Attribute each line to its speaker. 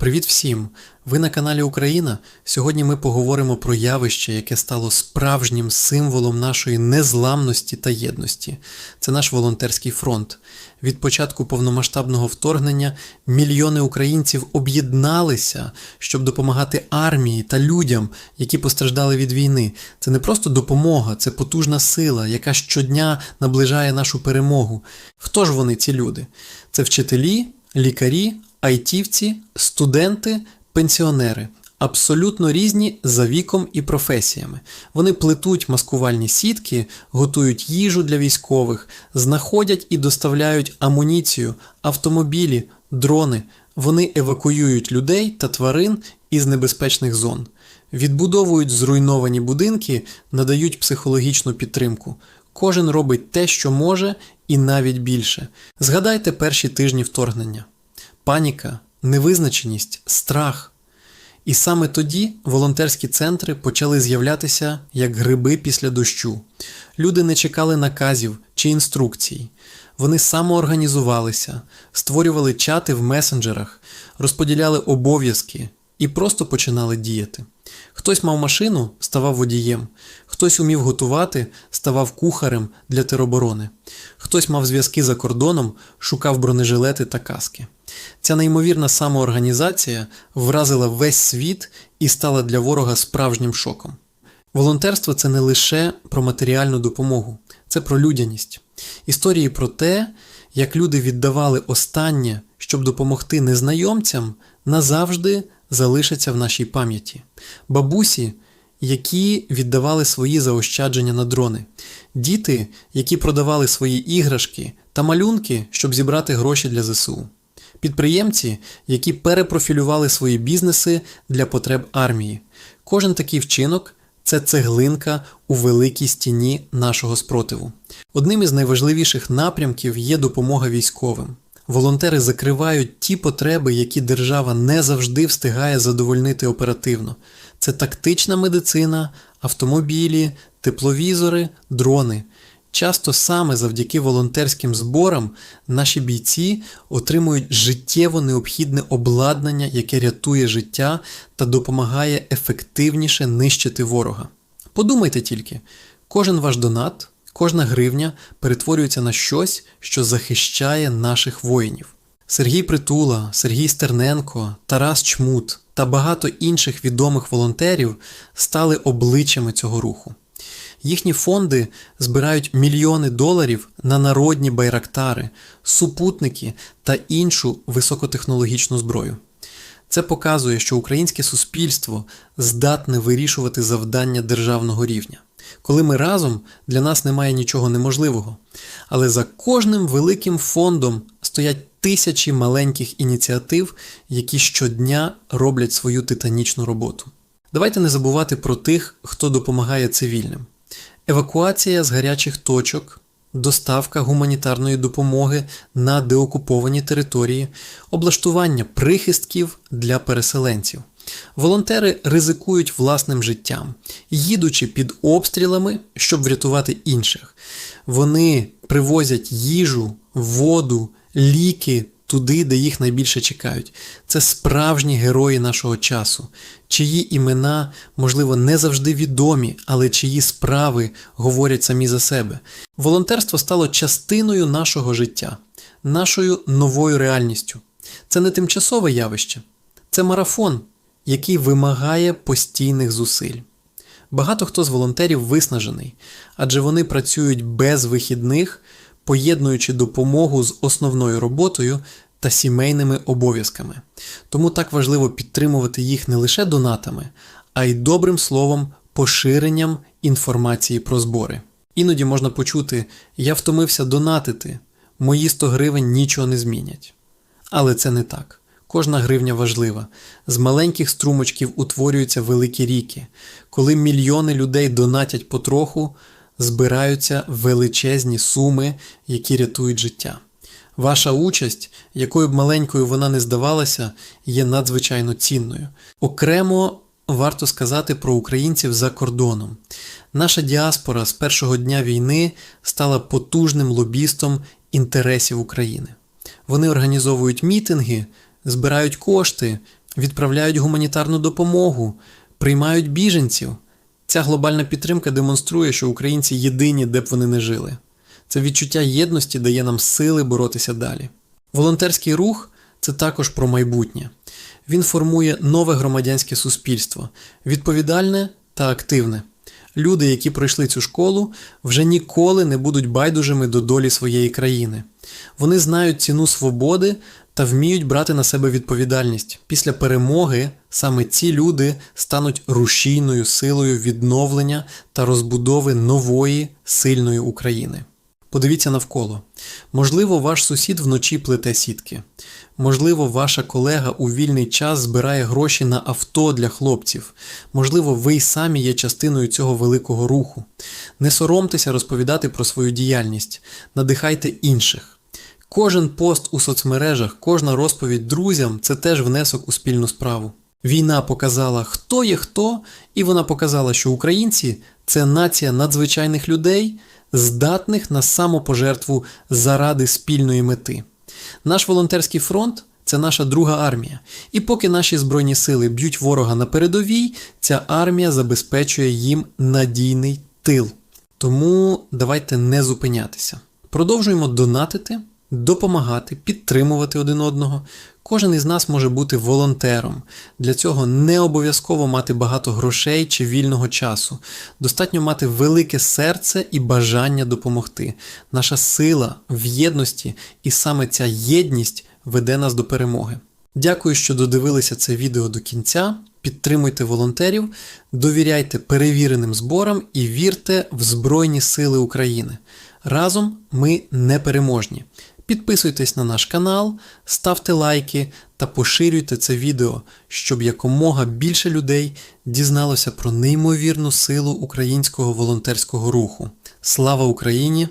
Speaker 1: Привіт всім! Ви на каналі Україна. Сьогодні ми поговоримо про явище, яке стало справжнім символом нашої незламності та єдності. Це наш волонтерський фронт. Від початку повномасштабного вторгнення мільйони українців об'єдналися, щоб допомагати армії та людям, які постраждали від війни. Це не просто допомога, це потужна сила, яка щодня наближає нашу перемогу. Хто ж вони, ці люди? Це вчителі, лікарі, айтівці, студенти, пенсіонери. Абсолютно різні за віком і професіями. Вони плетуть маскувальні сітки, готують їжу для військових, знаходять і доставляють амуніцію, автомобілі, дрони. Вони евакуюють людей та тварин із небезпечних зон, відбудовують зруйновані будинки, надають психологічну підтримку. Кожен робить те, що може, і навіть більше. Згадайте перші тижні вторгнення паніка, невизначеність, страх. І саме тоді волонтерські центри почали з'являтися як гриби після дощу. Люди не чекали наказів чи інструкцій. Вони самоорганізувалися, створювали чати в месенджерах, розподіляли обов'язки і просто починали діяти. Хтось мав машину, ставав водієм, хтось умів готувати, ставав кухарем для тероборони, хтось мав зв'язки за кордоном, шукав бронежилети та каски. Ця неймовірна самоорганізація вразила весь світ і стала для ворога справжнім шоком. Волонтерство це не лише про матеріальну допомогу, це про людяність. Історії про те, як люди віддавали останнє, щоб допомогти незнайомцям, назавжди залишаться в нашій пам'яті. Бабусі, які віддавали свої заощадження на дрони, діти, які продавали свої іграшки та малюнки, щоб зібрати гроші для ЗСУ. Підприємці, які перепрофілювали свої бізнеси для потреб армії. Кожен такий вчинок це цеглинка у великій стіні нашого спротиву. Одним із найважливіших напрямків є допомога військовим. Волонтери закривають ті потреби, які держава не завжди встигає задовольнити оперативно. Це тактична медицина, автомобілі, тепловізори, дрони. Часто саме завдяки волонтерським зборам наші бійці отримують життєво необхідне обладнання, яке рятує життя та допомагає ефективніше нищити ворога. Подумайте тільки, кожен ваш донат, кожна гривня перетворюється на щось, що захищає наших воїнів. Сергій Притула, Сергій Стерненко, Тарас Чмут та багато інших відомих волонтерів стали обличчями цього руху. Їхні фонди збирають мільйони доларів на народні байрактари, супутники та іншу високотехнологічну зброю. Це показує, що українське суспільство здатне вирішувати завдання державного рівня. Коли ми разом, для нас немає нічого неможливого. Але за кожним великим фондом стоять тисячі маленьких ініціатив, які щодня роблять свою титанічну роботу. Давайте не забувати про тих, хто допомагає цивільним. Евакуація з гарячих точок, доставка гуманітарної допомоги на деокуповані території, облаштування прихистків для переселенців. Волонтери ризикують власним життям, їдучи під обстрілами, щоб врятувати інших. Вони привозять їжу, воду, ліки туди, де їх найбільше чекають. Це справжні герої нашого часу, чиї імена, можливо, не завжди відомі, але чиї справи говорять самі за себе. Волонтерство стало частиною нашого життя, нашою новою реальністю. Це не тимчасове явище, це марафон, який вимагає постійних зусиль. Багато хто з волонтерів виснажений, адже вони працюють без вихідних, поєднуючи допомогу з основною роботою та сімейними обов'язками. Тому так важливо підтримувати їх не лише донатами, а й добрим словом, поширенням інформації про збори. Іноді можна почути: я втомився донатити, мої 100 гривень нічого не змінять. Але це не так. Кожна гривня важлива. З маленьких струмочків утворюються великі ріки. Коли мільйони людей донатять потроху, збираються величезні суми, які рятують життя. Ваша участь, якою б маленькою вона не здавалася, є надзвичайно цінною. Окремо варто сказати про українців за кордоном. Наша діаспора з першого дня війни стала потужним лобістом інтересів України. Вони організовують мітинги, збирають кошти, відправляють гуманітарну допомогу, приймають біженців. Ця глобальна підтримка демонструє, що українці єдині, де б вони не жили. Це відчуття єдності дає нам сили боротися далі. Волонтерський рух це також про майбутнє. Він формує нове громадянське суспільство, відповідальне та активне. Люди, які пройшли цю школу, вже ніколи не будуть байдужими до долі своєї країни. Вони знають ціну свободи та вміють брати на себе відповідальність. Після перемоги саме ці люди стануть рушійною силою відновлення та розбудови нової сильної України. Подивіться навколо. Можливо, ваш сусід вночі плете сітки. Можливо, ваша колега у вільний час збирає гроші на авто для хлопців. Можливо, ви й самі є частиною цього великого руху. Не соромтеся розповідати про свою діяльність, надихайте інших. Кожен пост у соцмережах, кожна розповідь друзям це теж внесок у спільну справу. Війна показала, хто є хто, і вона показала, що українці це нація надзвичайних людей, здатних на самопожертву заради спільної мети. Наш волонтерський фронт це наша друга армія. І поки наші збройні сили б'ють ворога на передовій, ця армія забезпечує їм надійний тил. Тому давайте не зупинятися. Продовжуємо донатити, допомагати, підтримувати один одного. Кожен із нас може бути волонтером. Для цього не обов'язково мати багато грошей чи вільного часу. Достатньо мати велике серце і бажання допомогти. Наша сила в єдності, і саме ця єдність веде нас до перемоги. Дякую, що додивилися це відео до кінця. Підтримуйте волонтерів, довіряйте перевіреним зборам і вірте в Збройні Сили України. Разом ми непереможні. Підписуйтесь на наш канал, ставте лайки та поширюйте це відео, щоб якомога більше людей дізналося про неймовірну силу українського волонтерського руху. Слава Україні!